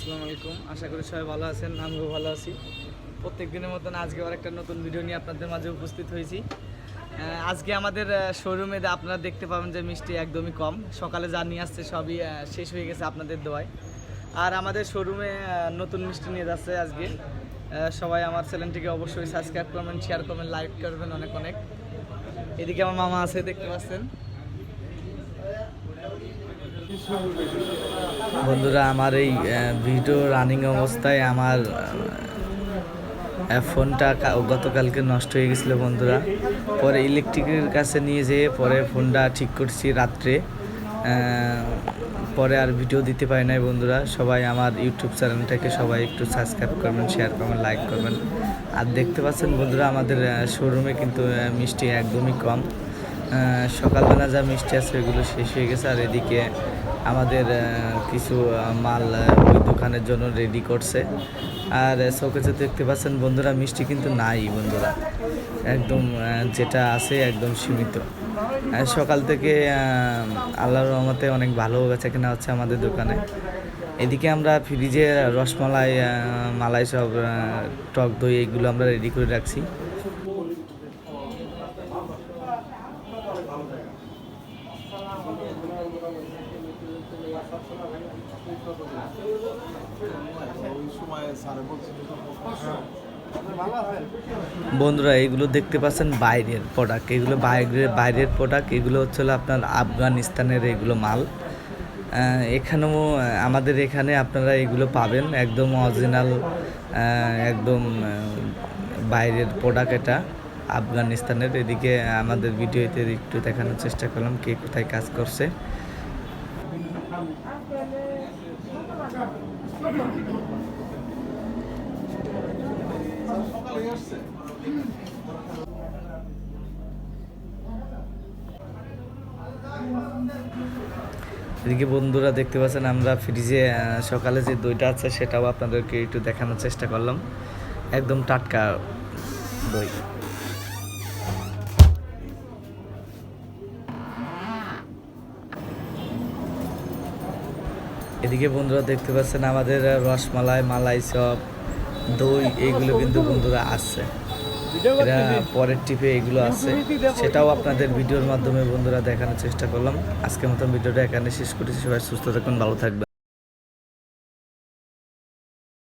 আসসালামু আলাইকুম। আশা করি সবাই ভালো আছেন, আমিও ভালো আছি। প্রত্যেক দিনের মতন আজকে আবার একটা নতুন ভিডিও নিয়ে আপনাদের মাঝে উপস্থিত হয়েছি। আজকে আমাদের শোরুমে আপনারা দেখতে পাবেন যে মিষ্টি একদমই কম। সকালে যা নিয়ে আসছে সবই শেষ হয়ে গেছে আপনাদের দোয়ায়। আর আমাদের শোরুমে নতুন মিষ্টি নিয়ে যাচ্ছে আজকে। সবাই আমার চ্যানেলটিকে অবশ্যই সাবস্ক্রাইব করবেন শেয়ার করবেন লাইক করবেন অনেক অনেক। এদিকে আমার মামা আছে, দেখতে পাচ্ছেন। বন্ধুরা, আমার এই ভিডিও রানিং অবস্থায় আমার ফোনটা গতকালকে নষ্ট হয়ে গেছিল বন্ধুরা। পরে ইলেকট্রিকের কাছে নিয়ে যেয়ে পরে ফোনটা ঠিক করছি রাত্রে। পরে আর ভিডিও দিতে পারি নাই বন্ধুরা। সবাই আমার ইউটিউব চ্যানেলটাকে সবাই একটু সাবস্ক্রাইব করবেন শেয়ার করবেন লাইক করবেন। আর দেখতে পাচ্ছেন বন্ধুরা, আমাদের শোরুমে কিন্তু মিষ্টি একদমই কম। সকালবেলা যা মিষ্টি আছে ওইগুলো শেষ হয়ে গেছে। আর এদিকে আমাদের কিছু মাল ওই দোকানের জন্য রেডি করছে। আর শোকেজে দেখতে পাচ্ছেন বন্ধুরা, মিষ্টি কিন্তু নাই বন্ধুরা। একদম যেটা আছে একদম সীমিত। সকাল থেকে আল্লাহর রহমতে অনেক ভালো বেচা কেনা হচ্ছে আমাদের দোকানে। এদিকে আমরা ফ্রিজে রসমালাই মালাই সব টক দই এগুলো আমরা রেডি করে রাখছি। বন্ধুরা এগুলো দেখতে পাচ্ছেন বাইরের প্রোডাক্ট এগুলো বাইরের বাইরের প্রোডাক্ট এগুলো হচ্ছে আপনার আফগানিস্তানের এগুলো মাল। এখানেও আমাদের এখানে আপনারা এগুলো পাবেন, একদম অরিজিনাল একদম বাইরের প্রোডাক্ট এটা, আফগানিস্তানের। এদিকে আমাদের ভিডিওতে একটু দেখানোর চেষ্টা করলাম, কে কোথায় কাজ করছে। এদিকে বন্ধুরা দেখতে পাচ্ছেন, আমরা ফ্রিজে সকালে যে দইটা আছে সেটাও আপনাদেরকে একটু দেখানোর চেষ্টা করলাম। একদম টাটকা দই। এদিকে বন্ধুরা দেখতে পাচ্ছেন আমাদের রসমালাই, মালাই চপ দই, এগুলো কিন্তু বন্ধুরা আসছে এরা পরের টিপে এগুলো আছে। সেটাও আপনাদের ভিডিওর মাধ্যমে বন্ধুরা দেখানোর চেষ্টা করলাম। আজকের মতন ভিডিওটা এখানে শেষ করেছি। সবাই সুস্থ থাকুন, ভালো থাকবেন।